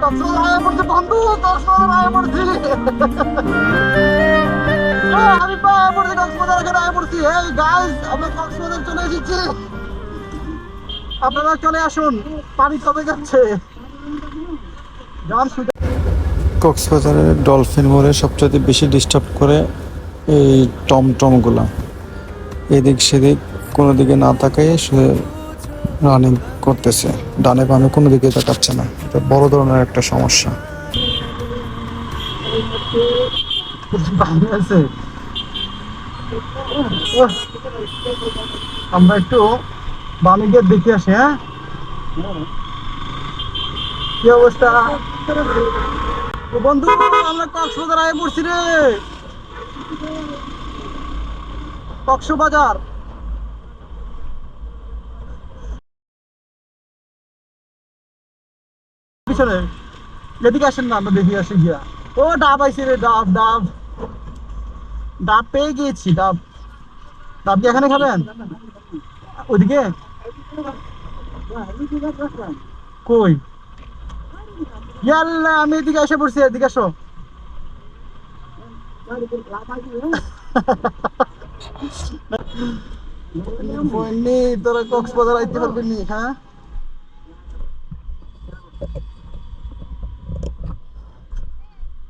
কক্সবাজার কক্সবাজার কক্সবাজার কক্সবাজার আপনারা চলে আসুন, পানি কমে যাচ্ছে? কক্সবাজারের ডলফিন মোড়ে সবচেয়ে বেশি ডিস্টার্ব করে এই টমটমগুলা। এদিক সেদিক কোনো দিকে না তাকাই সে রানিং করতেছে। ডানে বামে কোনো দিকে তাকাচ্ছে না। এটা বড় ধরনের একটা সমস্যা। আমরা একটু বামে গিয়ে দেখে আসি হ্যাঁ? কি অবস্থা? বন্ধু, আমরা কক্সবাজার আয় পড়ছি রে। কক্সবাজার। পিছনে। এদিকে আসেন না, আমরা দেখি আসি গিয়া। ও, ডাব আইছে রে, ডাব ডাব। ডাব পেয়ে গিয়েছি, ডাব। ডাব কি এখানে খাবেন? ওইদিকে? কই? ইয়াল্লা, আমি এদিকে এসে পড়ছি, এদিকে আসো। তোরা কক্সবাজার আইতে পারবি হ্যাঁ?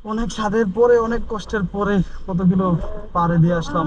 অনেক স্বাদের পরে অনেক কষ্টের পরে কতগুলো পাড়ে দিয়ে আসলাম।